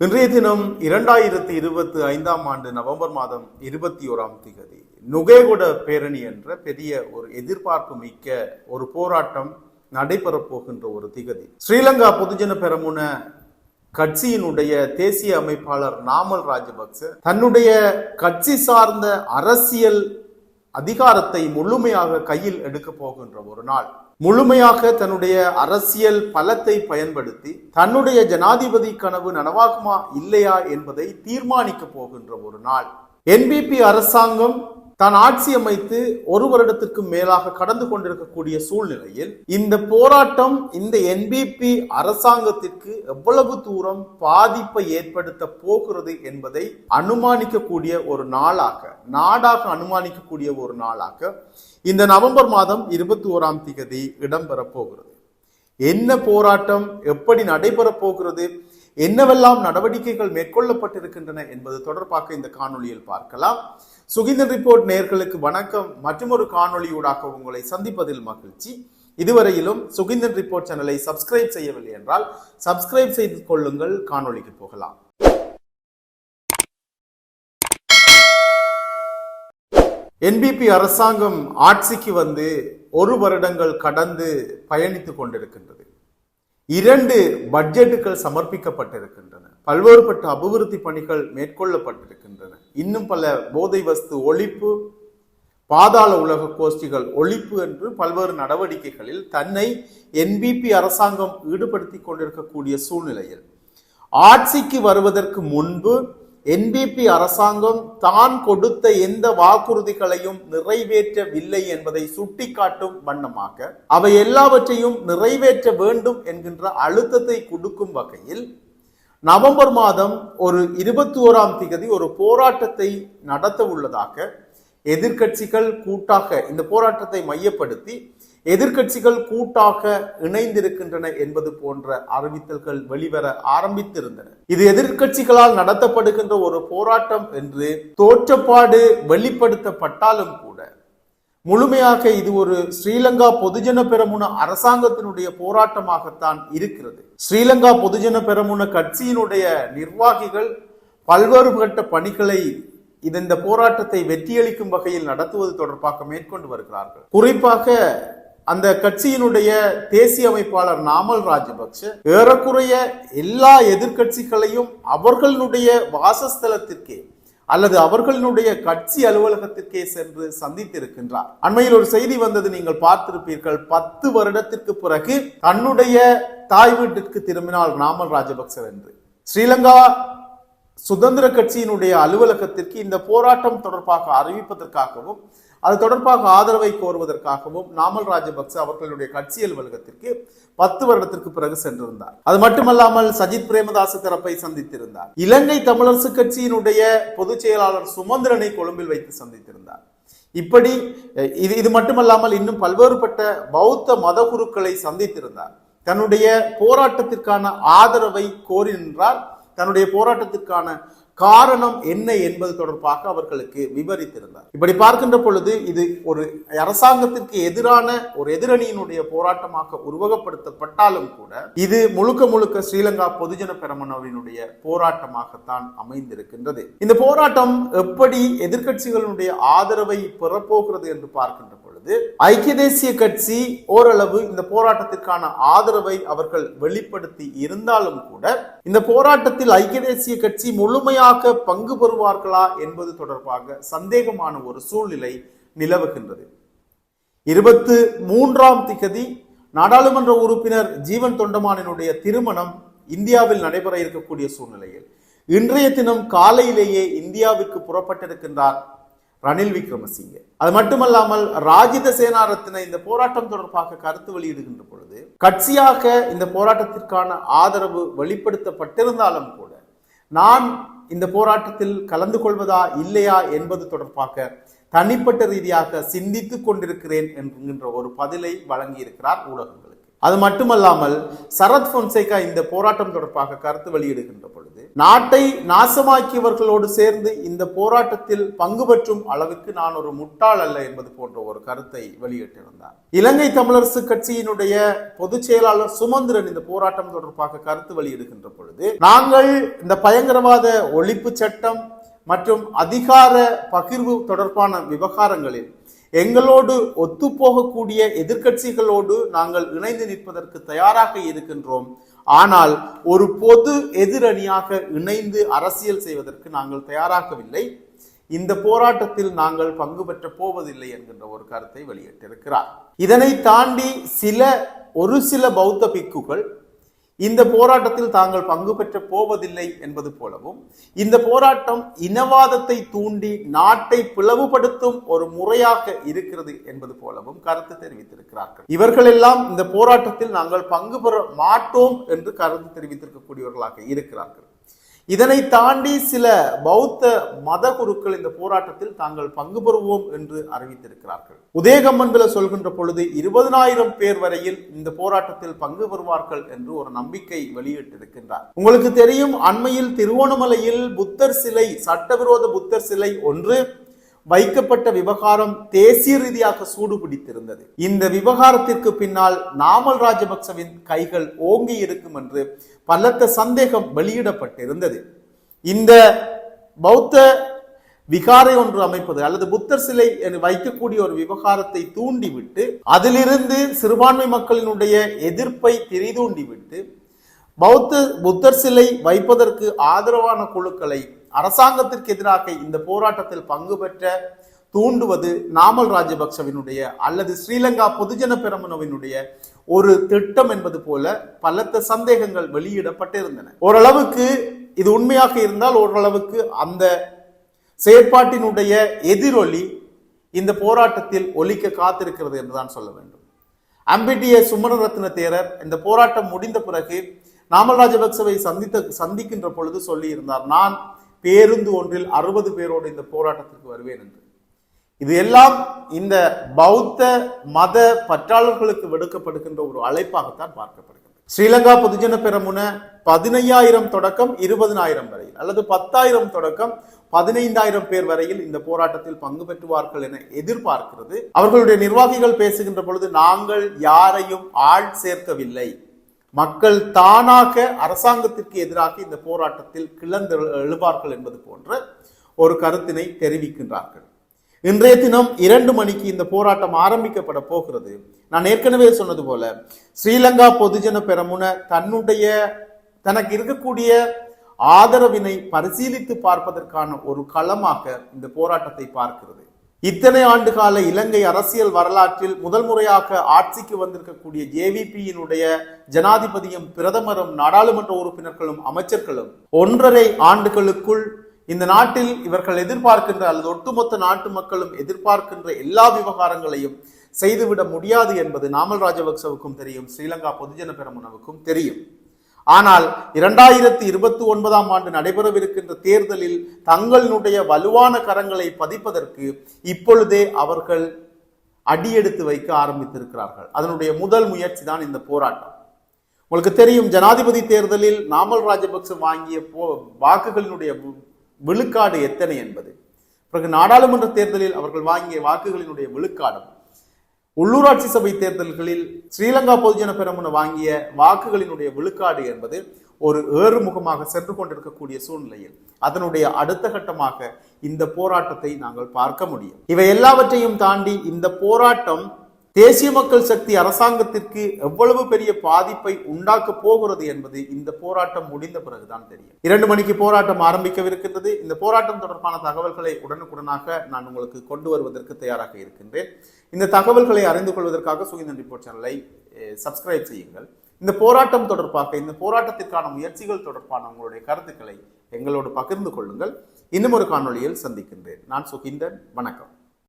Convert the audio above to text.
இன்றைய தினம் இரண்டாயிரத்தி இருபத்தி ஐந்தாம் ஆண்டு நவம்பர் மாதம் இருபத்தி ஓராம் திகதி. நுகேகுட பேரணி என்ற பெரிய ஒரு எதிர்பார்ப்பு மிக்க ஒரு போராட்டம் நடைபெறப் போகின்ற ஒரு திகதி. ஸ்ரீலங்கா பொதுஜன பெரமுன கட்சியினுடைய தேசிய அமைப்பாளர் நாமல் ராஜபக்ச தன்னுடைய கட்சி சார்ந்த அரசியல் அதிகாரத்தை முழுமையாக கையில் எடுக்க போகின்ற ஒரு நாள். முழுமையாக தன்னுடைய அரசியல் பலத்தை பயன்படுத்தி தன்னுடைய ஜனாதிபதி கனவு நனவாகுமா இல்லையா என்பதை தீர்மானிக்க போகின்ற ஒரு நாள். என்பிபி அரசாங்கம் தான் ஆட்சி அமைத்து ஒரு வருடத்திற்கு மேலாக கடந்து கொண்டிருக்கக்கூடிய சூழ்நிலையில் இந்த போராட்டம் இந்த என்பிபி அரசாங்கத்திற்கு எவ்வளவு தூரம் பாதிப்பை ஏற்படுத்த போகிறது என்பதை அனுமானிக்கக்கூடிய ஒரு நாளாக நாடாக அனுமானிக்கக்கூடிய ஒரு நாளாக இந்த நவம்பர் மாதம் இருபத்தி ஓராம் திகதி இடம்பெறப் போகிறது. என்ன போராட்டம் எப்படி நடைபெறப் போகிறது என்னவெல்லாம் நடவடிக்கைகள் மேற்கொள்ளப்பட்டிருக்கின்றன என்பது தொடர்பாக இந்த காணொளியில் பார்க்கலாம். சுகிந்தன் ரிப்போர்ட் நேர்களுக்கு வணக்கம். மற்றொரு காணொலியூடாக உங்களை சந்திப்பதில் மகிழ்ச்சி. இதுவரையிலும் சுகிந்தன் ரிப்போர்ட் சேனலை சப்ஸ்கிரைப் செய்யவில்லை என்றால் சப்ஸ்கிரைப் செய்து கொள்ளுங்கள். காணொளிக்கு போகலாம். என்பிபி அரசாங்கம் ஆட்சிக்கு வந்து ஒரு வருடங்கள் கடந்து பயணித்துக் கொண்டிருக்கின்றது. இரண்டு பட்ஜெட்டுகள் சமர்ப்பிக்கப்பட்டிருக்கின்றன. பல்வேறுபட்ட அபிவிருத்தி பணிகள் மேற்கொள்ளப்பட்டிருக்கின்றன. இன்னும் பல போதை வஸ்து ஒழிப்பு பாதாள உலக கோஷ்டிகள் ஒழிப்பு என்று பல்வேறு நடவடிக்கைகளில் தன்னை என்பிபி அரசாங்கம் ஈடுபடுத்தி கொண்டிருக்கக்கூடிய சூழ்நிலையில் ஆட்சிக்கு வருவதற்கு முன்பு என்பிபி அரசாங்கம் தான் கொடுத்த எந்த வாக்குறுதிகளையும் நிறைவேற்றவில்லை என்பதை சுட்டிக்காட்டும் வண்ணமாக அவை எல்லாவற்றையும் நிறைவேற்ற வேண்டும் என்கின்ற அழுத்தத்தை கொடுக்கும் வகையில் நவம்பர் மாதம் ஒரு இருபத்தி ஓராம் திகதி ஒரு போராட்டத்தை நடத்த உள்ளதாக எதிர்க்கட்சிகள் கூட்டாக இந்த போராட்டத்தை மையப்படுத்தி எதிர்க்கட்சிகள் கூட்டாக இணைந்திருக்கின்றன என்பது போன்ற அறிவித்தல்கள் வெளிவர ஆரம்பித்திருந்தன. இது எதிர்க்கட்சிகளால் நடத்தப்படுகின்ற ஒரு போராட்டம் என்று தோற்றப்பாடு வெளிப்படுத்தப்பட்டாலும் கூட முழுமையாக இது ஒரு ஸ்ரீலங்கா பொதுஜன பெரமுன அரசாங்கத்தினுடைய போராட்டமாகத்தான் இருக்கிறது. ஸ்ரீலங்கா பொதுஜன பெரமுன கட்சியினுடைய நிர்வாகிகள் பல்வேறுபட்ட பணிகளை இது இந்த போராட்டத்தை வெற்றியளிக்கும் வகையில் நடத்துவது தொடர்பாக மேற்கொண்டு வருகிறார்கள். குறிப்பாக அந்த கட்சியினுடைய தேசிய அமைப்பாளர் நாமல் ராஜபக்ஷ ஏறக்குறைய எல்லா எதிர்க்கட்சிகளையும் அவர்களுடைய வாசஸ்தலத்திற்கே அல்லது அவர்களுடைய கட்சி அலுவலகத்திற்கே சென்று சந்தித்திருக்கின்றார். அண்மையில் ஒரு செய்தி வந்தது நீங்கள் பார்த்திருப்பீர்கள். பத்து வருடத்திற்கு பிறகு தன்னுடைய தாய் வீட்டிற்கு திரும்பினார் நாமல் ராஜபக்சர் என்று. ஸ்ரீலங்கா சுதந்திர கட்சியினுடைய அலுவலகத்திற்கு இந்த போராட்டம் தொடர்பாக அறிவிப்பதற்காகவும் அது தொடர்பாக ஆதரவை கோருவதற்காகவும் நாமல் ராஜபக்ச அவர்களுடைய கட்சி அலுவலகத்திற்கு பத்து வருடத்திற்கு பிறகு சென்றிருந்தார். அது மட்டுமல்லாமல் சஜித் பிரேமதாச தரப்பை சந்தித்திருந்தார். இலங்கை தமிழரசு கட்சியினுடைய பொதுச் செயலாளர் சுமந்திரனை கொழும்பில் வைத்து சந்தித்திருந்தார். இப்படி இது இது மட்டுமல்லாமல் இன்னும் பல்வேறுபட்ட பௌத்த மத குருக்களை சந்தித்திருந்தார். தன்னுடைய போராட்டத்திற்கான ஆதரவை கோரி நின்றார். தன்னுடைய போராட்டத்திற்கான காரணம் என்ன என்பது தொடர்பாக அவர்களுக்கு விவரித்திருந்தார். இப்படி பார்க்கின்ற பொழுது இது ஒரு அரசாங்கத்திற்கு எதிரான ஒரு எதிரணியினுடைய போராட்டமாக உருவகப்படுத்தப்பட்டாலும் கூட இது முழுக்க முழுக்க ஸ்ரீலங்கா பொதுஜன பெரமனவினுடைய போராட்டமாகத்தான் அமைந்திருக்கின்றது. இந்த போராட்டம் எப்படி எதிர்கட்சிகளுடைய ஆதரவை பெறப்போகிறது என்று பார்க்கின்ற பொழுது ஐக்கிய தேசிய கட்சி ஓரளவு இந்த போராட்டத்திற்கான ஆதரவை அவர்கள் வெளிப்படுத்தி இருந்தாலும் கூட இந்த போராட்டத்தில் ஐக்கிய தேசிய கட்சி முழுமையாக பங்கு பெறுவார்களா என்பது தொடர்பாக சந்தேகமான ஒரு சூழ்நிலை நிலவுகின்றது. இருபத்து மூன்றாம் திகதி நாடாளுமன்ற உறுப்பினர் ஜீவன் தொண்டமானினுடைய திருமணம் இந்தியாவில் நடைபெற இருக்கக்கூடிய சூழ்நிலையில். இன்றைய தினம் காலையிலேயே இந்தியாவிற்கு புறப்பட்டிருக்கின்றார் ரணில் விக்ரமசிங்கே. அது மட்டுமல்லாமல் ராஜித சேனாரத்தின இந்த போராட்டம் தொடர்பாக கருத்து வெளியிடுகின்ற பொழுது கட்சியாக இந்த போராட்டத்திற்கான ஆதரவு வெளிப்படுத்தப்பட்டிருந்தாலும் கூட நான் இந்த போராட்டத்தில் கலந்து கொள்வதா இல்லையா என்பது தொடர்பாக தனிப்பட்ட ரீதியாக சிந்தித்துக் கொண்டிருக்கிறேன் என்கின்ற ஒரு பதிலை வழங்கியிருக்கிறார் ஊடகங்கள். அது மட்டுமல்லாமல் சரத் பொன்சேகா இந்த போராட்டம் தொடர்பாக கருத்து வெளியிடுகின்ற பொழுது நாட்டை நாசமாக்கியவர்களோடு சேர்ந்து இந்த போராட்டத்தில் பங்கு பெற்றும் அளவுக்கு நான் ஒரு முட்டாள் அல்ல என்பது போன்ற ஒரு கருத்தை வெளியிட்டிருந்தார். இலங்கை தமிழரசு கட்சியினுடைய பொதுச் செயலாளர் சுமந்திரன் இந்த போராட்டம் தொடர்பாக கருத்து வெளியிடுகின்ற பொழுது நாங்கள் இந்த பயங்கரவாத ஒழிப்பு சட்டம் மற்றும் அதிகார பகிர்வு தொடர்பான விவகாரங்களில் எங்களோடு ஒத்துப்போகக்கூடிய எதிர்க்கட்சிகளோடு நாங்கள் இணைந்து நிற்பதற்கு தயாராக இருக்கின்றோம். ஆனால் ஒரு பொது எதிரணியாக இணைந்து அரசியல் செய்வதற்கு நாங்கள் தயாராகவில்லை. இந்த போராட்டத்தில் நாங்கள் பங்கு பெற்ற போவதில்லை என்கின்ற ஒரு கருத்தை வெளியிட்டிருக்கிறார். இதனை தாண்டி சில ஒரு சில பௌத்த பிக்குகள் இந்த போராட்டத்தில் தாங்கள் பங்கு பெற்ற போவதில்லை என்பது போலவும் இந்த போராட்டம் இனவாதத்தை தூண்டி நாட்டை பிளவுபடுத்தும் ஒரு முறையாக இருக்கிறது என்பது போலவும் கருத்து தெரிவித்திருக்கிறார்கள். இவர்கள் எல்லாம் இந்த போராட்டத்தில் நாங்கள் பங்கு பெற மாட்டோம் என்று கருத்து தெரிவித்திருக்கக்கூடியவர்களாக இருக்கிறார்கள். இதனை தாண்டி சில பௌத்த மத குருக்கள் இந்த போராட்டத்தில் தாங்கள் பங்கு பெறுவோம் என்று அறிவித்திருக்கிறார்கள். உதயகம்மன்பில சொல்கின்ற பொழுது இருபதனாயிரம் பேர் வரையில் இந்த போராட்டத்தில் பங்கு பெறுவார்கள் என்று ஒரு நம்பிக்கை வெளியிட்டிருக்கின்றார். உங்களுக்கு தெரியும் அண்மையில் திருவோணமலையில் புத்தர் சிலை சட்டவிரோத புத்தர் சிலை ஒன்று வைக்கப்பட்ட விவகாரம் தேசிய ரீதியாக சூடு பிடித்திருந்தது. இந்த விவகாரத்திற்கு பின்னால் நாமல் ராஜபக்சவின் கைகள் ஓங்கி இருக்கும் என்று பலத்த சந்தேகம் வெளியிடப்பட்டிருந்தது. இந்த பௌத்த விகாரை ஒன்று அமைப்பது அல்லது புத்தர் சிலை என வைக்கக்கூடிய ஒரு விவகாரத்தை தூண்டிவிட்டு அதிலிருந்து சிறுபான்மை மக்களினுடைய எதிர்ப்பை திரிதூண்டிவிட்டு பௌத்த புத்தர் சிலை வைப்பதற்கு ஆதரவான குழுக்களை அரசாங்கத்திற்கு எதிராக இந்த போராட்டத்தில் பங்கு பெற்ற தூண்டுவது நாமல் ராஜபக்சவினுடைய அல்லது ஸ்ரீலங்கா பொதுஜன பெரமுனவினுடைய ஒரு திட்டம் என்பது போல பலத்த சந்தேகங்கள் வெளியிடப்பட்டிருந்தன. ஓரளவுக்கு இது உண்மையாக இருந்தால் ஓரளவுக்கு அந்த செயற்பாட்டினுடைய எதிரொலி இந்த போராட்டத்தில் ஒலிக்க காத்திருக்கிறது என்றுதான் சொல்ல வேண்டும். அம்பிடிய சுமரரத்ன தேரர் இந்த போராட்டம் முடிந்த பிறகு நாமல் ராஜபக்சவை சந்தித்த சந்திக்கின்ற பொழுது சொல்லியிருந்தார் நான் பேருந்து ஒன்றில் அறுபது பேரோடு இந்த போராட்டத்திற்கு வருவேன் என்று. இது எல்லாம் இந்த பௌத்த மத பற்றாளர்களுக்கு விடுக்கப்படுகின்ற ஒரு அழைப்பாகத்தான் பார்க்கப்படுகிறது ஸ்ரீலங்கா பொதுஜன பெரமுன பதினையாயிரம் தொடக்கம் இருபதனாயிரம் வரையில் அல்லது பத்தாயிரம் தொடக்கம் பதினைந்தாயிரம் பேர் வரையில் இந்த போராட்டத்தில் பங்கு பெற்றுவார்கள் என எதிர்பார்க்கிறது. அவர்களுடைய நிர்வாகிகள் பேசுகின்ற பொழுது நாங்கள் யாரையும் ஆள் சேர்க்கவில்லை. மக்கள் தானாக அரசாங்கத்திற்கு எதிராக இந்த போராட்டத்தில் கிளந்து எழுவார்கள் என்பது போன்ற ஒரு கருத்தினை தெரிவிக்கின்றார்கள். இன்றைய தினம் இரண்டு மணிக்கு இந்த போராட்டம் ஆரம்பிக்கப்பட போகிறது. நான் ஏற்கனவே சொன்னது போல ஸ்ரீலங்கா பொதுஜன பெரமுன தன்னுடைய தனக்கு இருக்கக்கூடிய ஆதரவினை பரிசீலித்து பார்ப்பதற்கான ஒரு களமாக இந்த போராட்டத்தை பார்க்கிறது. இத்தனை ஆண்டுகால இலங்கை அரசியல் வரலாற்றில் முதல் முறையாக ஆட்சிக்கு வந்திருக்கக்கூடிய ஜேவிபியினுடைய ஜனாதிபதியும் பிரதமரும் நாடாளுமன்ற உறுப்பினர்களும் அமைச்சர்களும் ஒன்றரை ஆண்டுகளுக்குள் இந்த நாட்டில் இவர்கள் எதிர்பார்க்கின்ற அல்லது ஒட்டுமொத்த நாட்டு மக்களும் எதிர்பார்க்கின்ற எல்லா விவகாரங்களையும் செய்துவிட முடியாது என்பது நாமல் ராஜபக்சவுக்கும் தெரியும். ஸ்ரீலங்கா பொதுஜன பெரமுனவுக்கும் தெரியும். ஆனால் இரண்டாயிரத்தி இருபத்தி ஒன்பதாம் ஆண்டு நடைபெறவிருக்கின்ற தேர்தலில் தங்களினுடைய வலுவான கரங்களை பதிப்பதற்கு இப்பொழுதே அவர்கள் அடியெடுத்து வைக்க ஆரம்பித்திருக்கிறார்கள். அதனுடைய முதல் முயற்சி தான் இந்த போராட்டம். உங்களுக்கு தெரியும் ஜனாதிபதி தேர்தலில் நாமல் ராஜபக்ச வாங்கிய போ வாக்குகளினுடைய விழுக்காடு எத்தனை என்பது. பிறகு நாடாளுமன்ற தேர்தலில் அவர்கள் வாங்கிய வாக்குகளினுடைய விழுக்காடும். உள்ளூராட்சி சபை தேர்தல்களில் ஸ்ரீலங்கா பொதுஜன பெரமுன வாங்கிய வாக்குகளினுடைய விழுக்காடு என்பது ஒரு ஏறுமுகமாக சென்று கொண்டிருக்கக்கூடிய சூழ்நிலையில் அதனுடைய அடுத்த கட்டமாக இந்த போராட்டத்தை நாங்கள் பார்க்க முடியும். இவை எல்லாவற்றையும் தாண்டி இந்த போராட்டம் தேசிய மக்கள் சக்தி அரசாங்கத்திற்கு எவ்வளவு பெரிய பாதிப்பை உண்டாக்க போகிறது என்பது இந்த போராட்டம் முடிந்த பிறகுதான் தெரியும். இரண்டு மணிக்கு போராட்டம் ஆரம்பிக்கவிருக்கின்றது. இந்த போராட்டம் தொடர்பான தகவல்களை உடனுக்குடனாக நான் உங்களுக்கு கொண்டு வருவதற்கு தயாராக இருக்கின்றேன். இந்த தகவல்களை அறிந்து கொள்வதற்காக சுகிந்தன் ரிப்போர்ட் சேனலை சப்ஸ்கிரைப் செய்யுங்கள். இந்த போராட்டம் தொடர்பாக இந்த போராட்டத்திற்கான முயற்சிகள் தொடர்பான உங்களுடைய கருத்துக்களை எங்களோடு பகிர்ந்து கொள்ளுங்கள். இன்னும் ஒரு காணொலியில் சந்திக்கின்றேன். நான் சுகிந்தன். வணக்கம்.